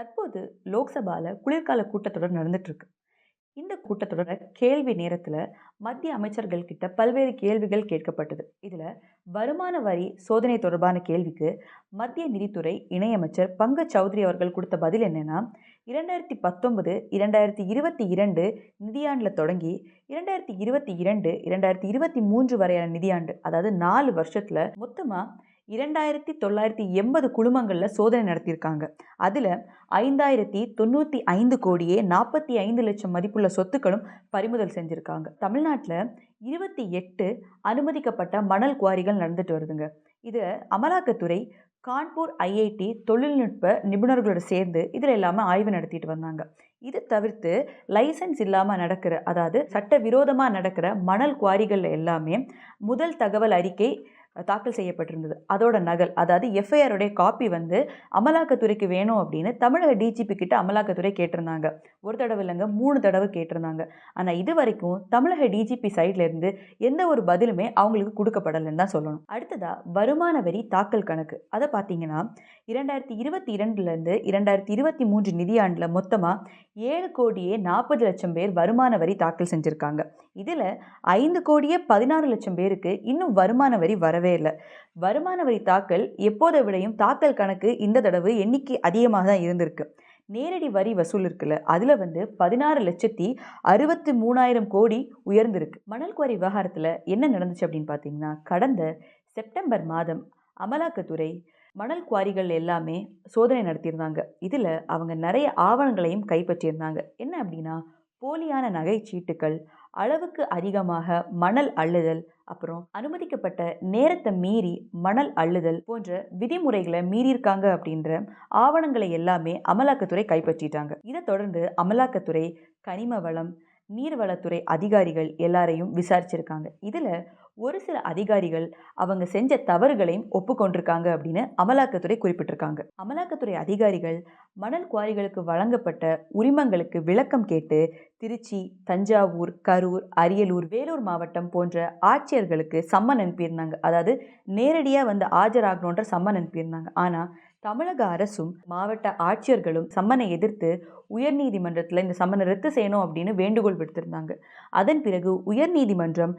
தற்போது லோக்சபாவில் குளிர்கால கூட்டத்தொடர் நடந்துட்டுருக்கு. இந்த கூட்டத்தொடர கேள்வி நேரத்தில் மத்திய அமைச்சர்கள் கிட்ட பல்வேறு கேள்விகள் கேட்கப்பட்டது. இதில் வருமான வரி சோதனை தொடர்பான கேள்விக்கு மத்திய நிதித்துறை இணையமைச்சர் பங்க சௌத்ரி அவர்கள் கொடுத்த பதில் என்னென்னா இரண்டாயிரத்தி பத்தொன்பது இரண்டாயிரத்தி இருபத்தி இரண்டு நிதியாண்டில் தொடங்கி இரண்டாயிரத்தி இருபத்தி இரண்டு இரண்டாயிரத்தி இருபத்தி மூன்று வரையான நிதியாண்டு அதாவது நாலு வருஷத்தில் மொத்தமாக இரண்டாயிரத்தி தொள்ளாயிரத்தி எண்பது குழுமங்களில் சோதனை நடத்தியிருக்காங்க. அதில் ஐந்தாயிரத்தி தொண்ணூற்றி ஐந்து கோடியே நாற்பத்தி ஐந்து லட்சம் மதிப்புள்ள சொத்துக்களும் பறிமுதல் செஞ்சுருக்காங்க. தமிழ்நாட்டில் இருபத்தி எட்டு அனுமதிக்கப்பட்ட மணல் குவாரிகள் நடந்துட்டு வருதுங்க. இது அமலாக்கத்துறை கான்பூர் ஐஐடி தொழில்நுட்ப நிபுணர்களோடு சேர்ந்து இதில் எல்லாமே ஆய்வு நடத்திட்டு வந்தாங்க. இது தவிர்த்து லைசன்ஸ் இல்லாமல் நடக்கிற அதாவது சட்டவிரோதமாக நடக்கிற மணல் குவாரிகளில் எல்லாமே முதல் தகவல் அறிக்கை தாக்கல் செய்யப்பட்டிருந்தது. அதோட நகல் அதாவது எஃப்ஐஆருடைய காப்பி வந்து அமலாக்கத்துறைக்கு வேணும் அப்படின்னு தமிழக டிஜிபி கிட்ட அமலாக்கத்துறை கேட்டிருந்தாங்க. ஒரு தடவை இல்லைங்க மூணு தடவை கேட்டிருந்தாங்க. ஆனால் இது வரைக்கும் தமிழக டிஜிபி சைட்லேருந்து எந்த ஒரு பதிலுமே அவங்களுக்கு கொடுக்கப்படலைன்னு தான் சொல்லணும். அடுத்ததாக வருமான வரி தாக்கல் கணக்கு. அதை பார்த்தீங்கன்னா இரண்டாயிரத்தி இருபத்தி இரண்டுலேருந்து இரண்டாயிரத்தி இருபத்தி மூன்று நிதியாண்டில் மொத்தமாக ஏழு கோடியே நாற்பது லட்சம் பேர் வருமான வரி தாக்கல் செஞ்சுருக்காங்க. இதில் ஐந்து கோடியே பதினாறு லட்சம் பேருக்கு இன்னும் வருமான வரி வரவே இல்லை. வருமான வரி தாக்கல் எப்போதை விடையும் தாக்கல் கணக்கு இந்த தடவை எண்ணிக்கை அதிகமாக தான் இருந்திருக்கு. நேரடி வரி வசூல் இருக்குல்ல அதில் வந்து பதினாறு லட்சத்தி அறுபத்தி மூணாயிரம் கோடி உயர்ந்திருக்கு. மணல் குவாரி விவகாரத்தில் என்ன நடந்துச்சு அப்படின்னு பார்த்தீங்கன்னா கடந்த செப்டம்பர் மாதம் அமலாக்கத்துறை மணல் குவாரிகள் எல்லாமே சோதனை நடத்தியிருந்தாங்க. இதில் அவங்க நிறைய ஆவணங்களையும் கைப்பற்றியிருந்தாங்க. என்ன அப்படின்னா போலியான நகைச்சீட்டுகள் அளவுக்கு அதிகமாக மணல் அள்ளுதல் அப்புறம் அனுமதிக்கப்பட்ட நேரத்தை மீறி மணல் அள்ளுதல் போன்ற விதிமுறைகளை மீறியிருக்காங்க அப்படின்ற ஆவணங்களை எல்லாமே அமலாக்கத்துறை கைப்பற்றிட்டாங்க. இதை தொடர்ந்து அமலாக்கத்துறை கனிம வளம் நீர்வளத்துறை அதிகாரிகள் எல்லாரையும் விசாரிச்சிருக்காங்க. இதில் ஒரு சில அதிகாரிகள் அவங்க செஞ்ச தவறுகளையும் ஒப்புக்கொண்டிருக்காங்க அப்படின்னு அமலாக்கத்துறை குறிப்பிட்டிருக்காங்க. அமலாக்கத்துறை அதிகாரிகள் மணல் குவாரிகளுக்கு வழங்கப்பட்ட உரிமங்களுக்கு விளக்கம் கேட்டு திருச்சி தஞ்சாவூர் கரூர் அரியலூர் வேலூர் மாவட்டம் போன்ற ஆட்சியர்களுக்கு சம்மன் அனுப்பியிருந்தாங்க. அதாவது நேரடியாக வந்து ஆஜராகணுன்ற சம்மன் அனுப்பியிருந்தாங்க. ஆனால் தமிழக அரசும் மாவட்ட ஆட்சியர்களும் சம்மனை எதிர்த்து உயர்நீதிமன்றத்தில் இந்த சம்மனை ரத்து செய்யணும் அப்படின்னு வேண்டுகோள் விடுத்திருந்தாங்க. அதன் பிறகு உயர்நீதிமன்றம்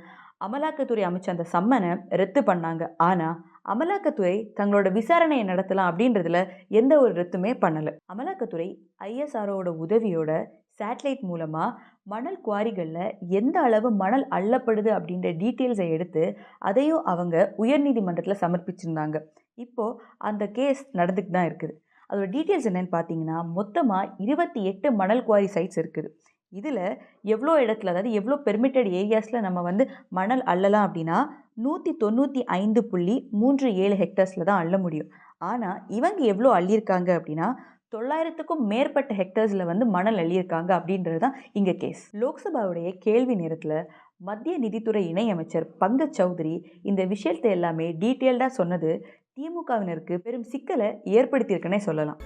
அமலாக்கத்துறை அமைச்ச அந்த சம்மனை ரத்து பண்ணாங்க. ஆனால் அமலாக்கத்துறை தங்களோட விசாரணையை நடத்தலாம் அப்படின்றதுல எந்த ஒரு ரத்துமே பண்ணலை. அமலாக்கத்துறை ஐஎஸ்ஆரோட உதவியோட சேட்டலைட் மூலமாக மணல் குவாரிகளில் எந்த அளவு மணல் அள்ளப்படுது அப்படின்ற டீட்டெயில்ஸை எடுத்து அதையும் அவங்க உயர்நீதிமன்றத்தில் சமர்ப்பிச்சிருந்தாங்க. இப்போது அந்த கேஸ் நடந்துட்டு தான் இருக்குது. அதோட டீட்டெயில்ஸ் என்னென்னு பார்த்தீங்கன்னா மொத்தமாக இருபத்தி எட்டு மணல் குவாரி சைட்ஸ் இருக்குது. இதில் எவ்வளோ இடத்துல அதாவது எவ்வளோ பெர்மிட்டட் ஏரியாஸில் நம்ம வந்து மணல் அள்ளலாம் அப்படின்னா நூற்றி தொண்ணூற்றி ஐந்து புள்ளி மூன்று ஏழு ஹெக்டர்ஸில் தான் அள்ள முடியும். ஆனால் இவங்க எவ்வளோ அள்ளியிருக்காங்க அப்படின்னா தொள்ளாயிரத்துக்கும் மேற்பட்ட ஹெக்டர்ஸில் வந்து மணல் அள்ளியிருக்காங்க அப்படின்றது தான் இங்கே கேஸ். லோக்சபாவுடைய கேள்வி நேரத்தில் மத்திய நிதித்துறை இணையமைச்சர் பங்கஜ் சௌத்ரி இந்த விஷயத்தை எல்லாமே டீட்டெயில்டாக சொன்னது திமுகவினருக்கு பெரும் சிக்கலை ஏற்படுத்தியிருக்குன்னே சொல்லலாம்.